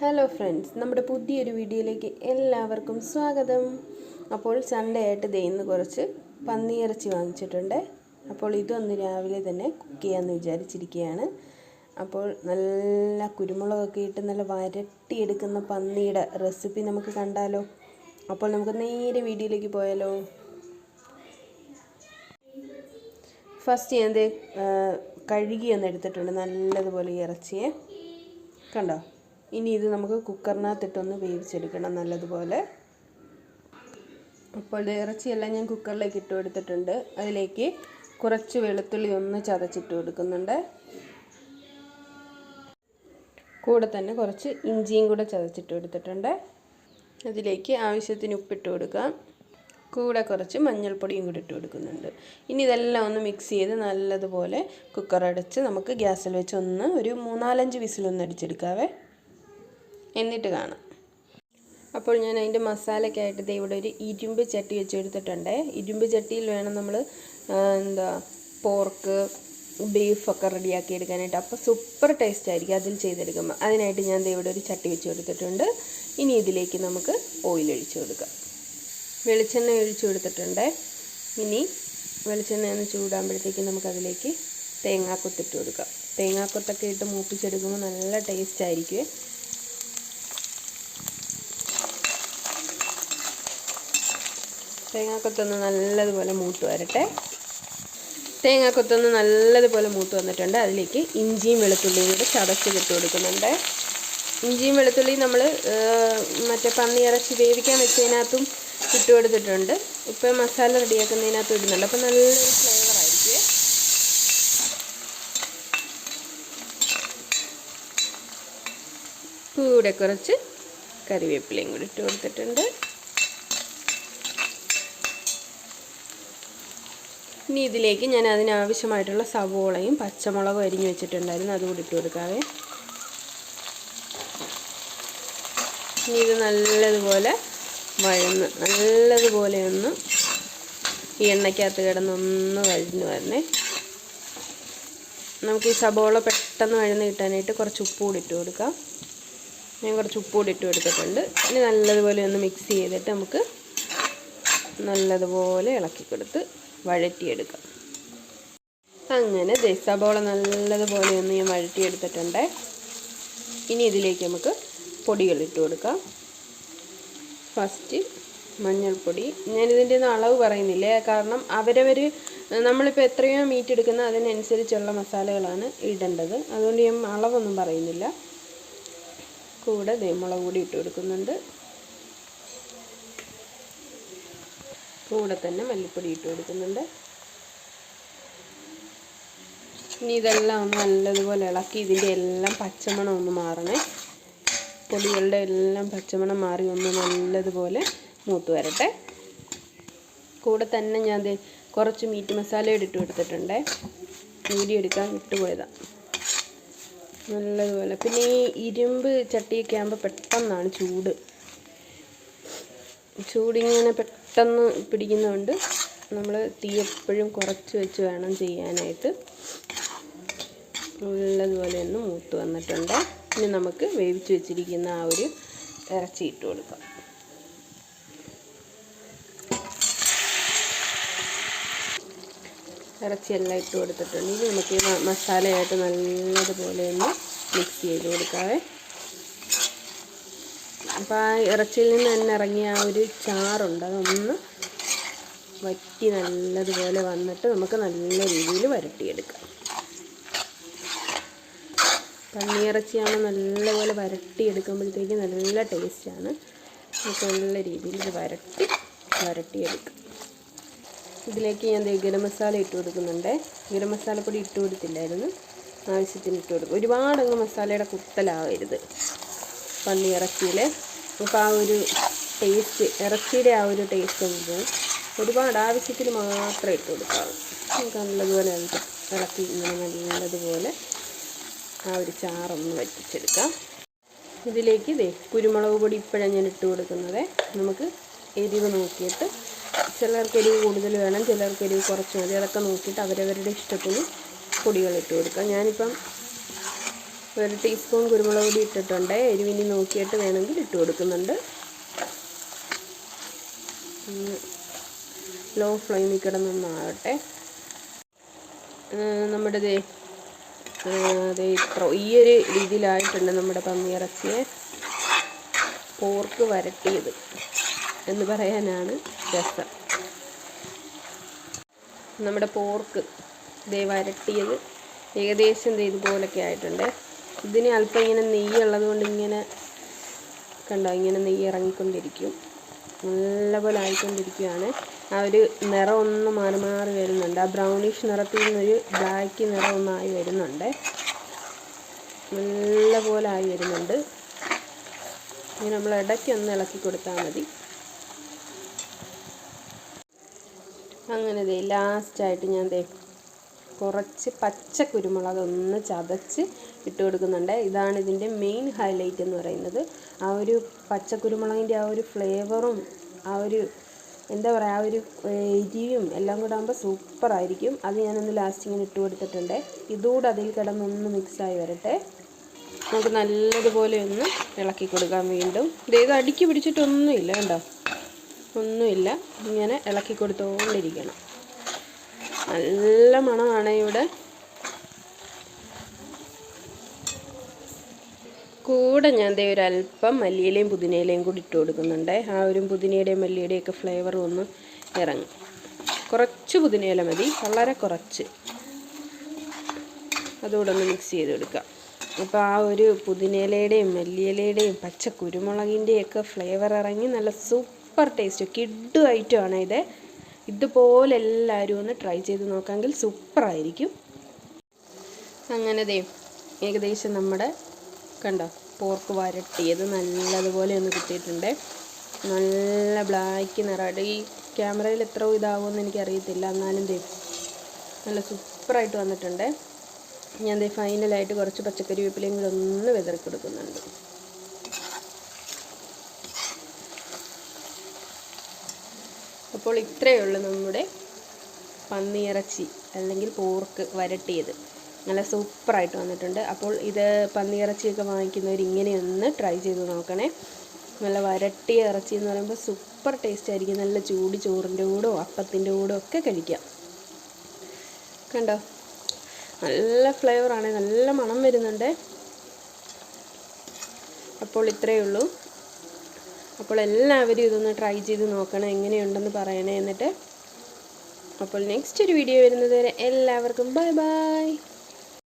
Hello friends നമ്മുടെ പുതിയൊരു വീഡിയോയിലേക്ക് എല്ലാവർക്കും സ്വാഗതം. അപ്പോൾ സൺഡേ ആയിട്ട് ദൈന്ന് കുറച്ച് പന്നിയിറച്ചി വാങ്ങിച്ചിട്ടുണ്ട്. അപ്പോൾ ഇതൊന്ന് രാവിലെ തന്നെ കുക്ക് ചെയ്യാമെന്ന് വിചാരിച്ചിരിക്കുകയാണ്. അപ്പോൾ നല്ല കുരുമുളകൊക്കെ ഇട്ട് നല്ല വരട്ടിയെടുക്കുന്ന പന്നിയുടെ റെസിപ്പി നമുക്ക് കണ്ടാലോ? അപ്പോൾ നമുക്ക് നേരെ വീഡിയോയിലേക്ക് പോയാലോ? ഫസ്റ്റ് ഞാൻ കഴുകി ഒന്ന് എടുത്തിട്ടുണ്ട് നല്ലതുപോലെ ഇറച്ചിയെ. കണ്ടോ? ഇനി ഇത് നമുക്ക് കുക്കറിനകത്തിട്ടൊന്ന് വേവിച്ചെടുക്കണം നല്ലതുപോലെ. അപ്പോൾ ഇറച്ചിയെല്ലാം ഞാൻ കുക്കറിലേക്ക് ഇട്ട് കൊടുത്തിട്ടുണ്ട്. അതിലേക്ക് കുറച്ച് വെളുത്തുള്ളി ഒന്ന് ചതച്ചിട്ട് കൊടുക്കുന്നുണ്ട്. കൂടെ തന്നെ കുറച്ച് ഇഞ്ചിയും കൂടെ ചതച്ചിട്ട് കൊടുത്തിട്ടുണ്ട്. അതിലേക്ക് ആവശ്യത്തിന് ഉപ്പിട്ട് കൊടുക്കാം. കൂടെ കുറച്ച് മഞ്ഞൾപ്പൊടിയും കൂടി ഇട്ട് കൊടുക്കുന്നുണ്ട്. ഇനി ഇതെല്ലാം ഒന്ന് മിക്സ് ചെയ്ത് നല്ലതുപോലെ കുക്കർ അടച്ച് നമുക്ക് ഗ്യാസിൽ വെച്ച് ഒന്ന് ഒരു മൂന്നാലഞ്ച് വിസിലൊന്ന് അടിച്ചെടുക്കാവേ. എന്നിട്ട് കാണാം. അപ്പോൾ ഞാൻ അതിന്റെ മസാലയ്ക്കായിട്ട് ദേ ഇവിടെ ഒരു ഇരുമ്പ് ചട്ടി വെച്ച് എടുത്തിട്ടുണ്ട് ഇരുമ്പ് ചട്ടിയിൽ വേണം നമ്മൾ എന്താ പോർക്ക് ബീഫൊക്കെ റെഡിയാക്കി എടുക്കാനായിട്ട്. അപ്പോൾ സൂപ്പർ ടേസ്റ്റ് ആയിരിക്കും അതിൽ ചെയ്തെടുക്കുമ്പോൾ. അതിനായിട്ട് ഞാൻ ദേ ഇവിടെ ഒരു ചട്ടി വെച്ച് കൊടുത്തിട്ടുണ്ട്. ഇനി ഇതിലേക്ക് നമുക്ക് ഓയിൽ ഒഴിച്ചു കൊടുക്കാം. വെളിച്ചെണ്ണ ഒഴിച്ചു കൊടുത്തിട്ടുണ്ട്. ഇനി വെളിച്ചെണ്ണ ഒന്ന് ചൂടാകുമ്പോഴത്തേക്കും നമുക്കതിലേക്ക് തേങ്ങാക്കൊത്തിട്ട് കൊടുക്കാം. തേങ്ങാക്കൊത്തൊക്കെ ഇട്ട് മൂപ്പിച്ചെടുക്കുമ്പോൾ നല്ല ടേസ്റ്റ് ആയിരിക്കുമേ തേങ്ങാക്കൊത്തൊന്ന് നല്ലതുപോലെ മൂത്ത് വരട്ടെ. തേങ്ങാക്കൊത്തൊന്ന് നല്ലതുപോലെ മൂത്ത് വന്നിട്ടുണ്ട്. അതിലേക്ക് ഇഞ്ചിയും വെളുത്തുള്ളിയും കൂടി ചതച്ച് ഇട്ട് കൊടുക്കുന്നുണ്ട്. ഇഞ്ചിയും വെളുത്തുള്ളിയും നമ്മൾ മറ്റേ പന്നി ഇറച്ചി വേവിക്കാൻ വെച്ചതിനകത്തും ഇട്ട് കൊടുത്തിട്ടുണ്ട്. ഇപ്പം മസാല റെഡിയാക്കുന്നതിനകത്തും ഇടുന്നുണ്ട്. അപ്പം നല്ലൊരു ഫ്ലേവറായിരിക്കും കൂടെ കുറച്ച് കറിവേപ്പിലയും കൂടി ഇട്ട് കൊടുത്തിട്ടുണ്ട്. ഇനി ഇതിലേക്ക് ഞാൻ അതിനാവശ്യമായിട്ടുള്ള സവോളയും പച്ചമുളകും അരിഞ്ഞു വെച്ചിട്ടുണ്ടായിരുന്നു. അതുകൂടി ഇട്ട് കൊടുക്കാവേ. ഇനി ഇത് നല്ലതുപോലെ വഴന്ന് നല്ലതുപോലെ ഒന്ന് ഈ എണ്ണയ്ക്കകത്ത് കിടന്നൊന്ന് വഴന്ന് വരണേ. നമുക്ക് ഈ സബോള പെട്ടെന്ന് വഴന്ന് കിട്ടാനായിട്ട് കുറച്ച് ഉപ്പ് കൂടി ഇട്ട് കൊടുക്കാം. ഞാൻ കുറച്ച് ഉപ്പ് കൂടി ഇട്ട് കൊടുത്തിട്ടുണ്ട്. ഇനി നല്ലതുപോലെ ഒന്ന് മിക്സ് ചെയ്തിട്ട് നമുക്ക് നല്ലതുപോലെ ഇളക്കി കൊടുത്ത് വഴറ്റിയെടുക്കാം. അങ്ങനെ സബോള നല്ലതുപോലെ ഒന്ന് ഞാൻ വഴറ്റിയെടുത്തിട്ടുണ്ട്. ഇനി ഇതിലേക്ക് നമുക്ക് പൊടികൾ ഇട്ട് കൊടുക്കാം. ഫസ്റ്റ് മഞ്ഞൾപ്പൊടി. ഞാനിതിന്റെ ഒന്നും അളവ് പറയുന്നില്ല? കാരണം അവരവർ നമ്മളിപ്പോൾ എത്രയോ മീറ്റ് എടുക്കുന്ന അതിനനുസരിച്ചുള്ള മസാലകളാണ് ഇടേണ്ടത്. അതുകൊണ്ട് ഞാൻ അളവൊന്നും പറയുന്നില്ല. കൂടെ ദേ പൊടി ഇട്ട് കൊടുക്കുന്നുണ്ട്. കൂടെ തന്നെ മല്ലിപ്പൊടി ഇട്ട് കൊടുക്കുന്നുണ്ട്. ഇനി ഇതെല്ലാം ഒന്ന് നല്ലതുപോലെ ഇളക്കി ഇതിന്റെ എല്ലാം പച്ചമണം ഒന്ന് മാറണേ. പൊടികളുടെ എല്ലാം പച്ചമണം മാറി ഒന്ന് നല്ലതുപോലെ മൂത്ത് വരട്ടെ. കൂടെ തന്നെ ഞാൻ കുറച്ച് മീറ്റ് മസാല ഇട്ട് കൊടുത്തിട്ടുണ്ട്. വീഡിയോ എടുക്കാൻ വിട്ടുപോയതാണ് നല്ലതുപോലെ. പിന്നെ ഈ ഇരുമ്പ് ചട്ടിയൊക്കെ ആകുമ്പോൾ പെട്ടെന്നാണ് ചൂട്. ചൂടിങ്ങനെ പെട്ടെന്ന് പിടിക്കുന്നതുകൊണ്ട് നമ്മൾ തീ എപ്പോഴും കുറച്ച് വെച്ച് വേണം ചെയ്യാനായിട്ട്. ഉള്ളതുപോലെ ഒന്ന് മൂത്ത് വന്നിട്ടുണ്ട്. ഇനി നമുക്ക് വേവിച്ച് വെച്ചിരിക്കുന്ന ആ ഒരു ഇറച്ചി ഇട്ട് കൊടുക്കാം. ഇറച്ചിയെല്ലാം ഇട്ട് കൊടുത്തിട്ടുണ്ട്. ഇനി നമുക്ക് മസാലയായിട്ട് നല്ലതുപോലെ ഒന്ന് മിക്സ് ചെയ്ത് കൊടുക്കാവേ. അപ്പോൾ ആ ഇറച്ചിയിൽ നിന്ന് തന്നെ ഇറങ്ങിയ ആ ഒരു ചാറുണ്ട്. അതൊന്ന് വറ്റി നല്ലതുപോലെ വന്നിട്ട് നമുക്ക് നല്ല രീതിയിൽ വരട്ടിയെടുക്കാം. പന്നിയിറച്ചിയാകുമ്പോൾ നല്ലപോലെ വരട്ടിയെടുക്കുമ്പോഴത്തേക്ക് നല്ല ടേസ്റ്റാണ്. നമുക്ക് നല്ല രീതിയിൽ വരട്ടി വരട്ടിയെടുക്കാം. ഇതിലേക്ക് ഞാൻ ഗരം മസാല ഇട്ട് കൊടുക്കുന്നുണ്ട്. ഗരം മസാലപ്പൊടി ഇട്ട് കൊടുത്തില്ലായിരുന്നു. ആവശ്യത്തിന് ഇട്ട് കൊടുക്കും. ഒരുപാടങ്ങ് മസാലയുടെ കുത്തലാവരുത് പന്നി ഇറച്ചിയിൽ അപ്പോൾ ആ ഒരു ടേസ്റ്റ് ഇറച്ചിയുടെ ആ ഒരു ടേസ്റ്റ് ഒന്ന് പോകും ഒരുപാട് ആവശ്യത്തിന് മാത്രം ഇട്ട് കൊടുക്കാം. നമുക്ക് നല്ലതുപോലെ ഇളക്കി ഇങ്ങനെ നല്ലതുപോലെ ആ ഒരു ചാറൊന്ന് വറ്റിച്ചെടുക്കാം. ഇതിലേക്ക് ഇതേ കുരുമുളക് പൊടി ഇപ്പോഴാണ് ഞാൻ ഇട്ട് കൊടുക്കുന്നത്. നമുക്ക് എരിവ് നോക്കിയിട്ട് ചിലർക്ക് എരിവ് കൂടുതൽ വേണം ചിലർക്ക് എരിവ് കുറച്ച് മതി. അതൊക്കെ നോക്കിയിട്ട് അവരവരുടെ ഇഷ്ടത്തിന് പൊടികൾ ഇട്ട് കൊടുക്കാം. ഞാനിപ്പം ഒരു ടീസ്പൂൺ കുരുമുളക് പൊടി ഇട്ടിട്ടുണ്ട്. എരിവിനി നോക്കിയിട്ട് വേണമെങ്കിൽ ഇട്ട് കൊടുക്കുന്നുണ്ട്. ലോ ഫ്ലെയിമിൽ കിടന്നൊന്നാവട്ടെ നമ്മുടെ ദേ അതെ ഇത്ര ഈ ഒരു രീതിയിലായിട്ടുണ്ട് നമ്മുടെ പന്നിയിറച്ചിയെ. പോർക്ക് വരട്ടിയത് എന്ന് പറയാനാണ് രസം. നമ്മുടെ പോർക്ക് ദേ വരട്ടിയത് ഏകദേശം ഇതുപോലൊക്കെ ആയിട്ടുണ്ട്. ഇതിന് അല്പം ഇങ്ങനെ നെയ്യുള്ളത് കൊണ്ട് ഇങ്ങനെ കണ്ടോ ഇങ്ങനെ നെയ്യ് ഇറങ്ങിക്കൊണ്ടിരിക്കും. നല്ലപോലെ ആയിക്കൊണ്ടിരിക്കുകയാണ് ആ ഒരു നിറം ഒന്ന് മാറി മാറി വരുന്നുണ്ട്. ആ ബ്രൗണിഷ് നിറത്തിൽ നിന്നൊരു ബ്ലാക്ക് നിറം ഒന്നായി വരുന്നുണ്ട്. നല്ലപോലെ ആയി വരുന്നുണ്ട്. ഇനി നമ്മൾ ഇടയ്ക്ക് ഒന്ന് ഇളക്കി കൊടുത്താൽ മതി. അങ്ങനെ ദേ ലാസ്റ്റായിട്ട് ഞാൻ ദേ കുറച്ച് പച്ച കുരുമുളക് ഒന്ന് ചതച്ച് ഇട്ട് കൊടുക്കുന്നുണ്ട്. ഇതാണ് ഇതിന്റെ മെയിൻ ഹൈലൈറ്റ് എന്ന് പറയുന്നത്. ആ ഒരു പച്ച കുരുമുളകിന്റെ ആ ഒരു ഫ്ലേവറും ആ ഒരു എന്താ പറയുക ആ ഒരു എരിയും എല്ലാം കൂടെ ആകുമ്പോൾ സൂപ്പറായിരിക്കും അത് ഞാനൊന്ന് ലാസ്റ്റ് ഇങ്ങനെ ഇട്ട് കൊടുത്തിട്ടുണ്ട്. ഇതുകൂടെ അതിൽ കിടന്നൊന്ന് മിക്സായി വരട്ടെ. നമുക്ക് നല്ലതുപോലെ ഒന്ന് ഇളക്കി കൊടുക്കാം വീണ്ടും. ഇത് അടുക്കി പിടിച്ചിട്ടൊന്നുമില്ല കണ്ടോ? ഒന്നുമില്ല. ഇങ്ങനെ ഇളക്കി കൊടുത്തുകൊണ്ടിരിക്കണം നല്ല മണമാണ് ഇവിടെ. കൂടെ ഞാൻ ദേ ഒരു അല്പം മല്ലിയിലയും പുതിനയിലയും കൂടി ഇട്ട് കൊടുക്കുന്നുണ്ട്. ആ ഒരു പുതിനയുടെയും മല്ലിയുടെയും ഒക്കെ ഫ്ലേവർ ഒന്ന് ഇറങ്ങും. കുറച്ച് പുതിനയില മതി. വളരെ കുറച്ച്. അതുകൂടെ ഒന്ന് മിക്സ് ചെയ്ത് കൊടുക്കാം. അപ്പോൾ ആ ഒരു പുതിനയിലയുടെയും മല്ലിയിലയുടെയും പച്ച കുരുമുളകിന്റെയൊക്കെ ഫ്ലേവർ ഇറങ്ങി നല്ല സൂപ്പർ ടേസ്റ്റ് കിഡു ഐറ്റമാണ് ഇത്. ഇതുപോലെ എല്ലാവരും ഒന്ന് ട്രൈ ചെയ്ത് നോക്കാമെങ്കിൽ സൂപ്പറായിരിക്കും അങ്ങനെ ദേ ഏകദേശം നമ്മുടെ കണ്ടോ പോർക്ക് വരട്ടിയത് നല്ലതുപോലെ ഒന്ന് കിട്ടിയിട്ടുണ്ട്. നല്ല ബ്ലാക്ക് നിറമായിട്ട് ഈ ക്യാമറയിൽ എത്ര ഇതാവുമെന്ന് എനിക്കറിയത്തില്ല. എന്നാലും ദേ നല്ല സൂപ്പറായിട്ട് വന്നിട്ടുണ്ട്. ഞാൻ ദേ ഫൈനലായിട്ട് കുറച്ച് പച്ചക്കറി വേപ്പിലയും ഒന്ന് വിതറി കൊടുക്കുന്നുണ്ട് അപ്പോൾ ഇത്രയേ ഉള്ളൂ നമ്മുടെ പന്നിയിറച്ചി അല്ലെങ്കിൽ പോർക്ക് വരട്ടിയത്. നല്ല സൂപ്പറായിട്ട് വന്നിട്ടുണ്ട്. അപ്പോൾ ഇത് പന്നിയിറച്ചിയൊക്കെ വാങ്ങിക്കുന്നവർ ഇങ്ങനെയൊന്ന് ട്രൈ ചെയ്ത് നോക്കണേ. നല്ല വരട്ടിയ ഇറച്ചി എന്ന് പറയുമ്പോൾ സൂപ്പർ ടേസ്റ്റ് ആയിരിക്കും. നല്ല ചൂട് ചോറിന്റെ കൂടോ അപ്പത്തിന്റെ കൂടോ ഒക്കെ കഴിക്കാം. കണ്ടോ? നല്ല ഫ്ലേവറാണ്. നല്ല മണം വരുന്നുണ്ട്. അപ്പോൾ ഇത്രയേ ഉള്ളൂ. അപ്പോൾ എല്ലാവരും ഇതൊന്ന് ട്രൈ ചെയ്ത് നോക്കണം എങ്ങനെയുണ്ടെന്ന് പറയണേ എന്നിട്ട് അപ്പോൾ നെക്സ്റ്റ് ഒരു വീഡിയോ വരുന്നത് വരെ എല്ലാവർക്കും ബൈ ബൈ